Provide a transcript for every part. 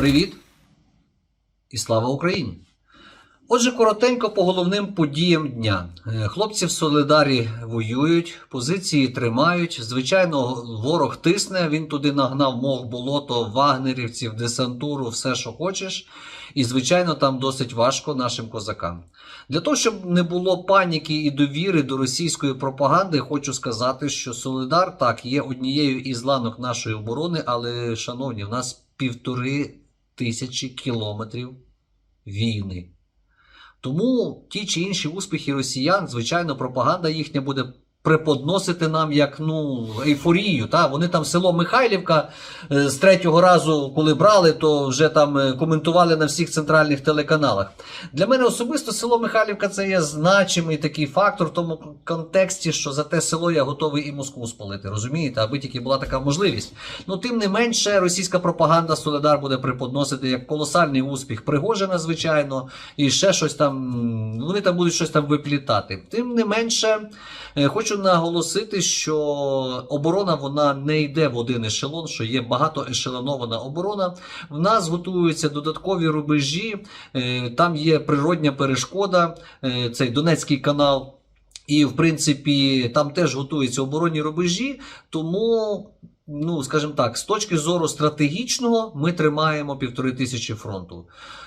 Привіт і слава Україні! Отже, коротенько по головним подіям дня. Е, Хлопці в Солидарі воюють, позиції тримають. Звичайно, ворог тисне. Він туди нагнав мох, болото, вагнерівців, десантуру, все, що хочеш. І, звичайно, там досить важко нашим козакам. Для того, щоб не було паніки і довіри до російської пропаганди, хочу сказати, що Солидар так є однією із ланок нашої оборони, але, шановні, в нас півтори тисячі кілометрів війни. Тому ті чи інші успіхи росіян, звичайно, пропаганда їхня буде преподносити нам як ну ейфорію. Та вони там село Михайлівка е, з третього разу, коли брали, то вже там е, коментували на всіх центральних телеканалах. Для мене особисто село Михайлівка це є значимий такий фактор в тому контексті, що за те село я готовий і Москву спалити. Розумієте, аби тільки була така можливість. Ну тим не менше, російська пропаганда Солидар буде преподносити як колосальний успіх Пригожина, звичайно, і ще щось там. Вони там будуть щось там виплітати. Тим не менше, е, хочу наголосити, що оборона вона не йде в один ешелон, що є багато ешелонована оборона. В нас готуються додаткові рубежі, е, там є природня перешкода, е, цей Донецький канал. І, в принципі, там теж готуються оборонні рубежі, тому, ну, скажімо так, з точки зору стратегічного ми тримаємо півтори тисячі фронту.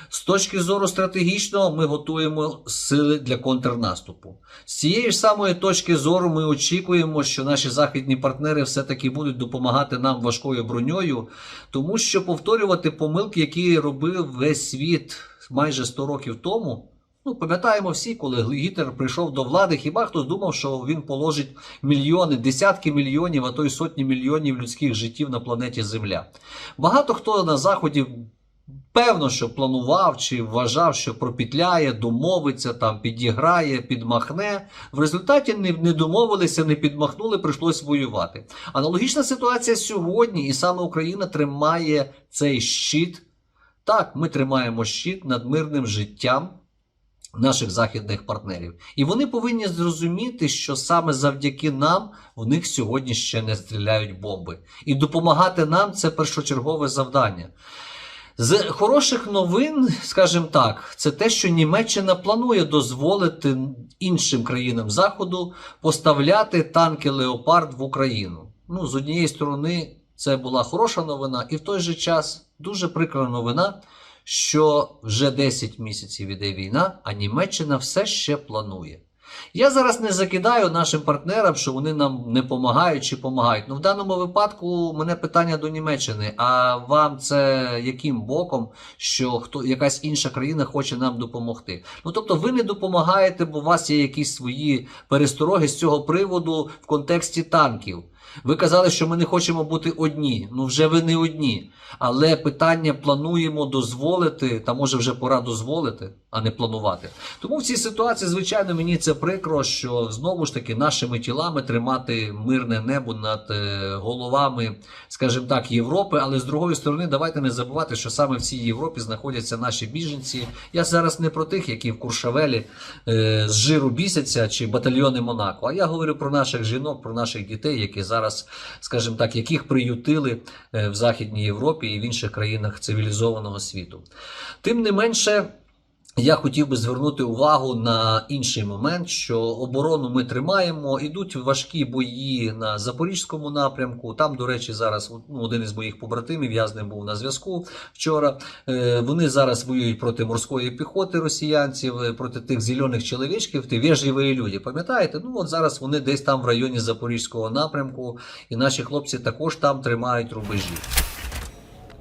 З точки зору стратегічного ми готуємо сили для контрнаступу. З цієї ж самої точки зору ми очікуємо, що наші західні партнери все-таки будуть допомагати нам важкою броньою, тому що повторювати помилки, які робив весь світ майже 100 років тому. Ну, пам'ятаємо всі, коли Гітлер прийшов до влади, хіба хтось думав, що він положить мільйони, десятки мільйонів, а то й сотні мільйонів людських життів на планеті Земля. Багато хто на Заході певно, що планував чи вважав, що пропітляє, домовиться, там підіграє, підмахне. В результаті не, не домовилися, не підмахнули, прийшлось воювати. Аналогічна ситуація сьогодні, і саме Україна тримає цей щит. Так, ми тримаємо щит над мирним життям наших західних партнерів. І вони повинні зрозуміти, що саме завдяки нам в них сьогодні ще не стріляють бомби. І допомагати нам це першочергове завдання. З хороших новин, скажімо так, це те, що Німеччина планує дозволити іншим країнам Заходу поставляти танки Леопард в Україну. Ну, з однієї сторони, це була хороша новина, і в той же час дуже прикра новина, що вже 10 місяців іде війна, а Німеччина все ще планує. Я зараз не закидаю нашим партнерам, що вони нам не допомагають чи допомагають. Ну, в даному випадку мене питання до Німеччини. А вам це яким боком, що хто якась інша країна хоче нам допомогти? Ну тобто, ви не допомагаєте, бо у вас є якісь свої перестороги з цього приводу в контексті танків. Ви казали, що ми не хочемо бути одні. Ну вже ви не одні. Але питання плануємо дозволити, та може вже пора дозволити, а не планувати. Тому в цій ситуації, звичайно, мені це прикро, що знову ж таки нашими тілами тримати мирне небо над е, головами, скажімо так, Європи. Але з другої сторони, давайте не забувати, що саме в цій Європі знаходяться наші біженці. Я зараз не про тих, які в Куршавелі е, з жиру бісяться чи батальйони Монако. А я говорю про наших жінок, про наших дітей, які зараз, скажімо так, яких приютили е, в Західній Європі і в інших країнах цивілізованого світу. Тим не менше. Я хотів би звернути увагу на інший момент, що оборону ми тримаємо. Ідуть важкі бої на запорізькому напрямку. Там, до речі, зараз ну, один із моїх побратимів, я з ним був на зв'язку вчора. Е, вони зараз воюють проти морської піхоти росіянців, е, проти тих зелених чоловічків, ті вежливі люди. Пам'ятаєте? Ну от зараз вони десь там в районі запорізького напрямку, і наші хлопці також там тримають рубежі.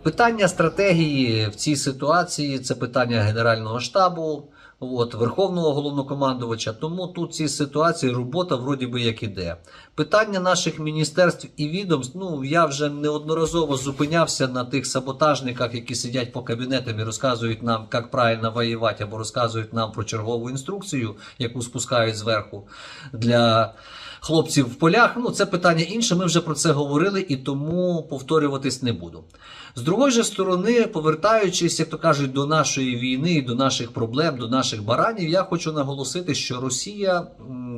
Питання стратегії в цій ситуації це питання Генерального штабу, от, Верховного головнокомандувача. Тому тут в цій ситуації робота вроді би як іде. Питання наших міністерств і відомств. Ну я вже неодноразово зупинявся на тих саботажниках, які сидять по кабінетам і розказують нам, як правильно воювати, або розказують нам про чергову інструкцію, яку спускають зверху для хлопців в полях. Ну, це питання інше. Ми вже про це говорили і тому повторюватись не буду. З другої же сторони, повертаючись, як то кажуть, до нашої війни, до наших проблем, до наших баранів, я хочу наголосити, що Росія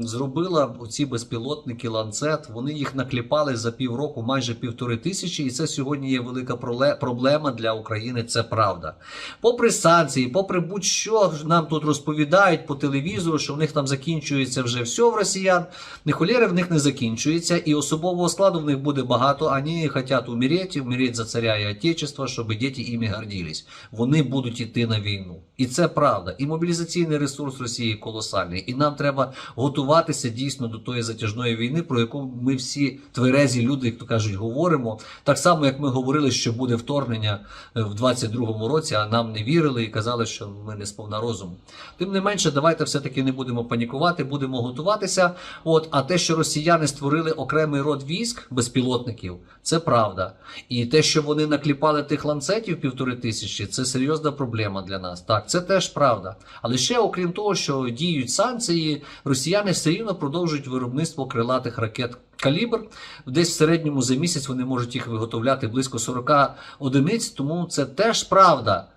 зробила ці безпілотники ланцет. Вони їх накліпали за півроку, майже півтори тисячі, і це сьогодні є велика проблема для України. Це правда. Попри санкції, попри будь-що нам тут розповідають по телевізору, що в них там закінчується вже все в росіян. Ні холєри в них не закінчується, і особового складу в них буде багато. Вони хочуть умереть, умереть за царя і отечества, щоб діти іми гордились. Вони будуть йти на війну. І це правда. І мобілізаційний ресурс Росії колосальний. І нам треба готуватися дійсно до тої затяжної війни, про яку ми всі тверезі люди, як то кажуть, говоримо. Так само, як ми говорили, що буде вторгнення е, в 22-му році, а нам не вірили і казали, що ми не сповна розуму. Тим не менше, давайте все-таки не будемо панікувати, будемо готуватися. От, а те, що росіяни створили окремий род військ безпілотників, це правда. І те, що вони накліпали тих ланцетів півтори тисячі, це серйозна проблема для нас. Так, це теж правда. Але ще, окрім того, що діють санкції, росіяни все рівно продовжують виробництво крилатих ракет. Калібр десь в середньому за місяць вони можуть їх виготовляти близько 40 одиниць, тому це теж правда.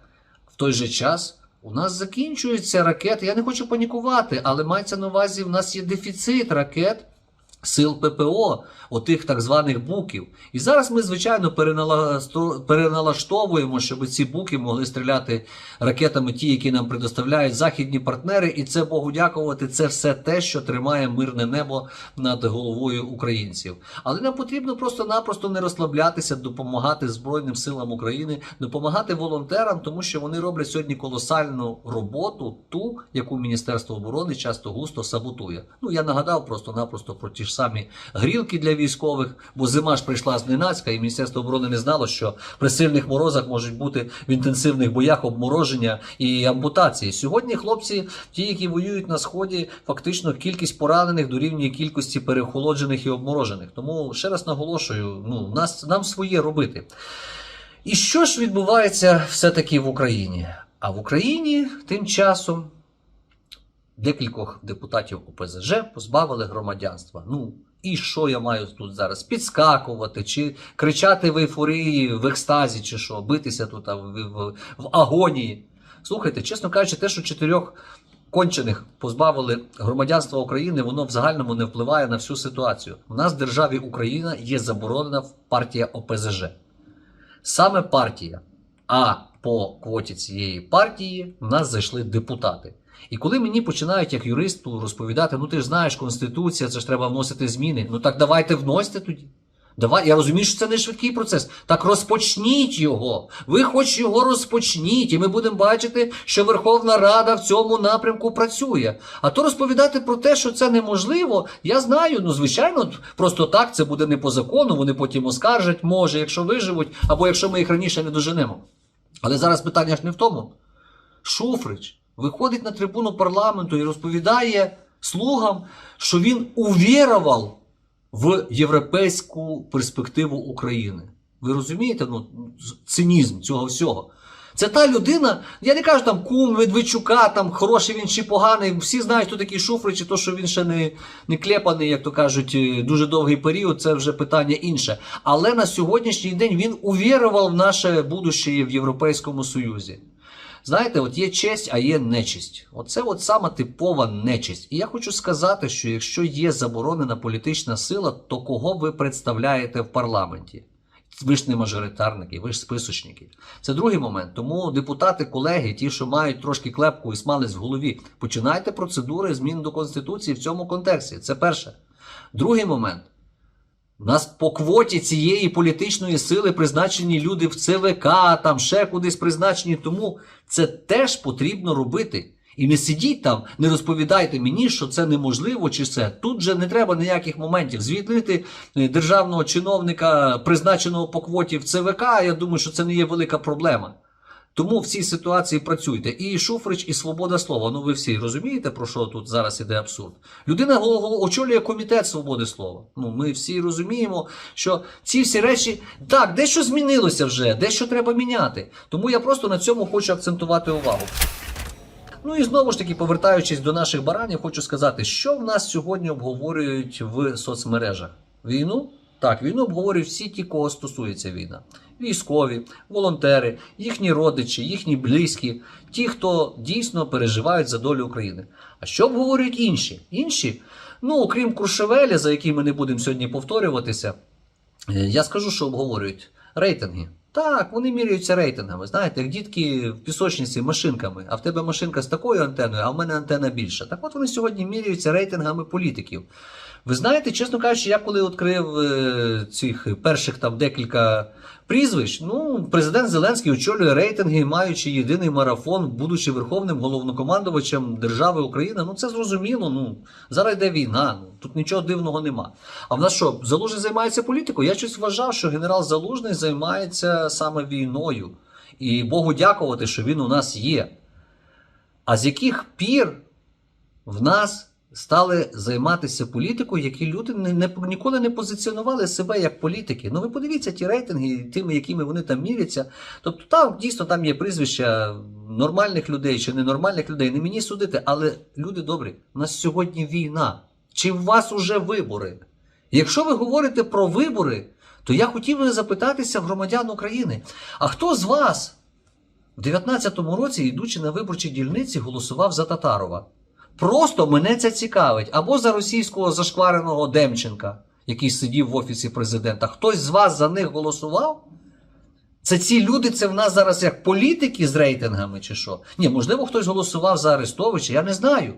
В той же час у нас закінчуються ракети. Я не хочу панікувати, але мається на увазі, в нас є дефіцит ракет. Сил ППО, отих так званих буків. І зараз ми, звичайно, переналаштовуємо, щоб ці буки могли стріляти ракетами, ті, які нам предоставляють західні партнери. І це Богу дякувати. Це все те, що тримає мирне небо над головою українців. Але нам потрібно просто-напросто не розслаблятися, допомагати Збройним силам України, допомагати волонтерам, тому що вони роблять сьогодні колосальну роботу, ту, яку Міністерство оборони часто густо саботує. Ну я нагадав просто-напросто про ті ж самі грілки для військових, бо зима ж прийшла зненацька, і Міністерство оборони не знало, що при сильних морозах можуть бути в інтенсивних боях обмороження і ампутації. Сьогодні хлопці, ті, які воюють на сході, фактично кількість поранених дорівнює кількості переохолоджених і обморожених. Тому ще раз наголошую, ну нас нам своє робити. І що ж відбувається все-таки в Україні? А в Україні тим часом декількох депутатів ОПЗЖ позбавили громадянства. Ну, і що я маю тут зараз? Підскакувати, чи кричати в ейфорії, в екстазі, чи що, битися тут в, в, в агонії. Слухайте, чесно кажучи, те, що чотирьох кончених позбавили громадянства України, воно в загальному не впливає на всю ситуацію. У нас в державі Україна є заборонена партія ОПЗЖ. Саме партія. А по квоті цієї партії в нас зайшли депутати. І коли мені починають як юристу розповідати, ну ти ж знаєш, Конституція, це ж треба вносити зміни. Ну так давайте вносьте тоді. Давай, я розумію, що це не швидкий процес. Так розпочніть його. Ви хоч його розпочніть, і ми будемо бачити, що Верховна Рада в цьому напрямку працює. А то розповідати про те, що це неможливо, я знаю. Ну, звичайно, просто так це буде не по закону. Вони потім оскаржать, може, якщо виживуть, або якщо ми їх раніше не доженемо. Але зараз питання ж не в тому. Шуфрич виходить на трибуну парламенту і розповідає слугам, що він увірував в європейську перспективу України. Ви розумієте ну, цинізм цього всього? Це та людина, я не кажу там кум Медведчука, там хороший він чи поганий. Всі знають, хто такий Шуфрич, і то, що він ще не, не клепаний, як то кажуть, е, дуже довгий період, це вже питання інше. Але на сьогоднішній день він увірував в наше будущее в Європейському Союзі. Знаєте, от є честь, а є нечисть. Оце от сама типова нечисть. І я хочу сказати, що якщо є заборонена політична сила, то кого ви представляєте в парламенті? Ви ж не мажоритарники, ви ж списочники. Це другий момент. Тому депутати, колеги, ті, що мають трошки клепку і смалець в голові, починайте процедури змін до Конституції в цьому контексті. Це перше. Другий момент. У нас по квоті цієї політичної сили призначені люди в ЦВК, там ще кудись призначені. Тому це теж потрібно робити. І не сидіть там, не розповідайте мені, що це неможливо чи це. Тут же не треба ніяких моментів. Звільнити е, державного чиновника, призначеного по квоті в ЦВК, я думаю, що це не є велика проблема. Тому в цій ситуації працюйте. І Шуфрич, і свобода слова. Ну ви всі розумієте, про що тут зараз іде абсурд? Людина очолює комітет свободи слова. Ну ми всі розуміємо, що ці всі речі так, дещо змінилося вже, дещо треба міняти. Тому я просто на цьому хочу акцентувати увагу. Ну і знову ж таки, повертаючись до наших баранів, хочу сказати, що в нас сьогодні обговорюють в соцмережах. Війну? Так, війну обговорюють всі ті, кого стосується війна. Військові, волонтери, їхні родичі, їхні близькі, ті, хто дійсно переживають за долю України. А що обговорюють інші? Інші, ну окрім Куршевеля, за який ми не будемо сьогодні повторюватися, е, я скажу, що обговорюють рейтинги. Так, вони міряються рейтингами. Знаєте, як дітки в пісочниці машинками, а в тебе машинка з такою антеною, а в мене антена більша. Так от вони сьогодні міряються рейтингами політиків. Ви знаєте, чесно кажучи, я коли відкрив е, цих перших там декілька прізвищ, ну, президент Зеленський очолює рейтинги, маючи єдиний марафон, будучи верховним головнокомандувачем держави Україна. Ну це зрозуміло. Ну зараз йде війна. Ну тут нічого дивного нема. А в нас що, Залужний займається політикою? Я щось вважав, що генерал Залужний займається саме війною. І Богу дякувати, що він у нас є. А з яких пір в нас стали займатися політикою, які люди не, не, ніколи не позиціонували себе як політики. Ну ви подивіться ті рейтинги, тими, якими вони там міряться. Тобто, там дійсно там є прізвища нормальних людей чи ненормальних людей. Не мені судити, але люди добрі, у нас сьогодні війна. Чи в вас уже вибори? Якщо ви говорите про вибори, то я хотів би запитатися громадян України: а хто з вас в 19-му році, йдучи на виборчі дільниці, голосував за Татарова? Просто мене це цікавить. Або за російського зашквареного Демченка, який сидів в офісі президента. Хтось з вас за них голосував? Це ці люди, це в нас зараз як політики з рейтингами, чи що? Ні, можливо, хтось голосував за Арестовича, я не знаю.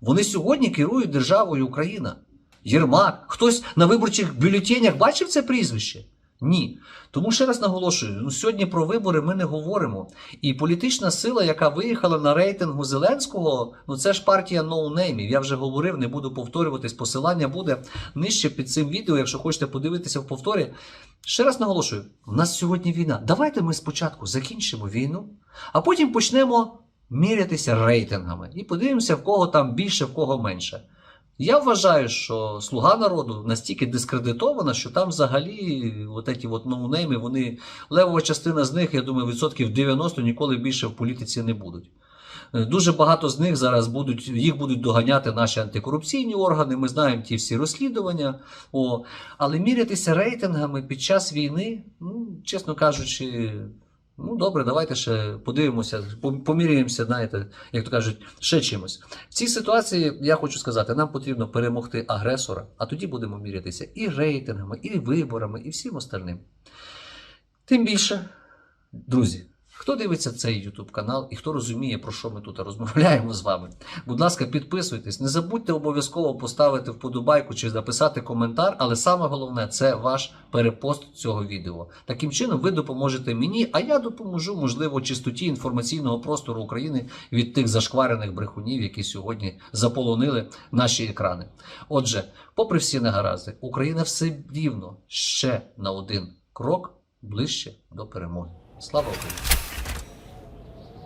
Вони сьогодні керують державою Україна. Єрмак. Хтось на виборчих бюлетенях бачив це прізвище? Ні. Тому ще раз наголошую: ну сьогодні про вибори ми не говоримо. І політична сила, яка виїхала на рейтингу Зеленського, ну це ж партія ноунеймів. Я вже говорив, не буду повторюватись. Посилання буде нижче під цим відео, якщо хочете подивитися в повторі. Ще раз наголошую: в нас сьогодні війна. Давайте ми спочатку закінчимо війну, а потім почнемо мірятися рейтингами і подивимося, в кого там більше, в кого менше. Я вважаю, що слуга народу настільки дискредитована, що там взагалі от ці от ноунейми, вони левова частина з них, я думаю, відсотків 90 ніколи більше в політиці не будуть. Е, Дуже багато з них зараз будуть, їх будуть доганяти наші антикорупційні органи. Ми знаємо ті всі розслідування. О, але мірятися рейтингами під час війни, ну, чесно кажучи, ну добре, давайте ще подивимося, поміряємося, знаєте, як то кажуть, ще чимось. В цій ситуації я хочу сказати, нам потрібно перемогти агресора, а тоді будемо мірятися і рейтингами, і виборами, і всім остальним. Тим більше, друзі, хто дивиться цей YouTube канал і хто розуміє, про що ми тут розмовляємо з вами, будь ласка, підписуйтесь. Не забудьте обов'язково поставити вподобайку чи написати коментар, але саме головне це ваш перепост цього відео. Таким чином, ви допоможете мені, а я допоможу, можливо, чистоті інформаційного простору України від тих зашкварених брехунів, які сьогодні заполонили наші екрани. Отже, попри всі негаразди, Україна все рівно ще на один крок ближче до перемоги. Слава Україні!